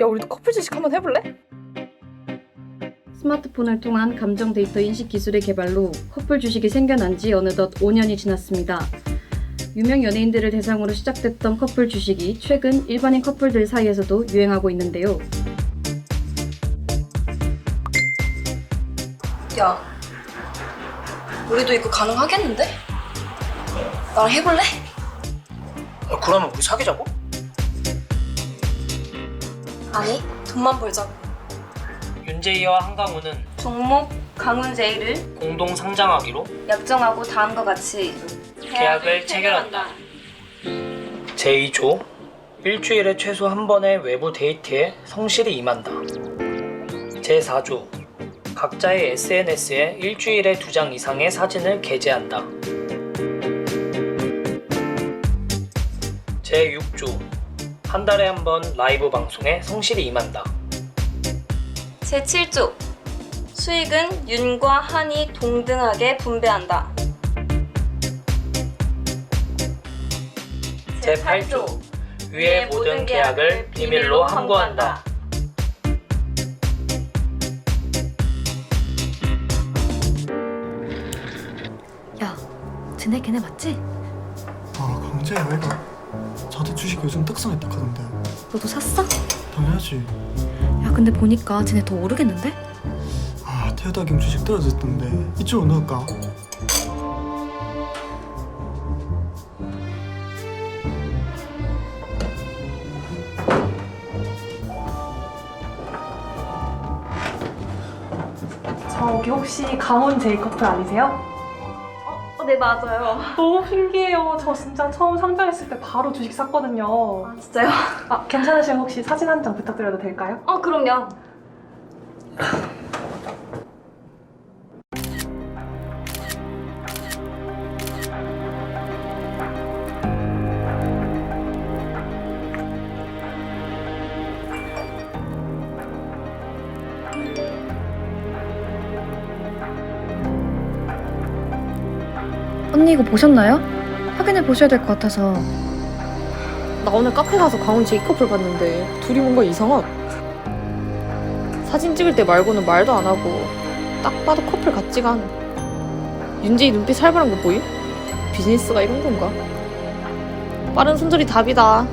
야 우리도 커플 주식 한번 해볼래? 스마트폰을 통한 감정 데이터 인식 기술의 개발로 커플 주식이 생겨난 지 어느덧 5년이 지났습니다. 유명 연예인들을 대상으로 시작됐던 커플 주식이 최근 일반인 커플들 사이에서도 유행하고 있는데요. 야 우리도 이거 가능하겠는데? 나랑 해볼래? 아, 그러면 우리 사귀자고? 아니 돈만 벌자고 윤재이와 한강우는 종목 강훈제이를 공동 상장하기로 약정하고 다음과 같이 계약을 체결한다. 제2조 일주일에 최소 한 번의 외부 데이트에 성실히 임한다. 제4조 각자의 SNS에 일주일에 두 장 이상의 사진을 게재한다. 제6조 한 달에 한 번 라이브 방송에 성실히 임한다. 제7조 수익은 윤과 한이 동등하게 분배한다 제8조 위의 모든 계약을 비밀로 함구한다. 야, 쟤네 걔네 맞지? 아 강재야 얘가 자대 주식 요즘 특성이 딱 하던데 너도 샀어? 당연하지 야, 근데 보니까 쟤네 더 오르겠는데? 아 태우다 김 주식 떨어졌던데 이쪽으로 넣을까? 저기 혹시 강원 제이커플 아니세요? 어, 네 맞아요 너무 신기해요. 저 진짜 처음 상장했을 때 바로 주식 샀거든요. 아 진짜요? 아, 괜찮으시면 혹시 사진 한 장 부탁드려도 될까요? 어 그럼요 언니 이거 보셨나요? 확인해 보셔야 될 것 같아서. 나 오늘 카페 가서 강훈 제이 커플 봤는데 둘이 뭔가 이상하. 사진 찍을 때 말고는 말도 안 하고 딱 봐도 커플 같지가 않아. 윤재이 눈빛 살벌한 거 보임? 비즈니스가 이런 건가? 빠른 손절이 답이다.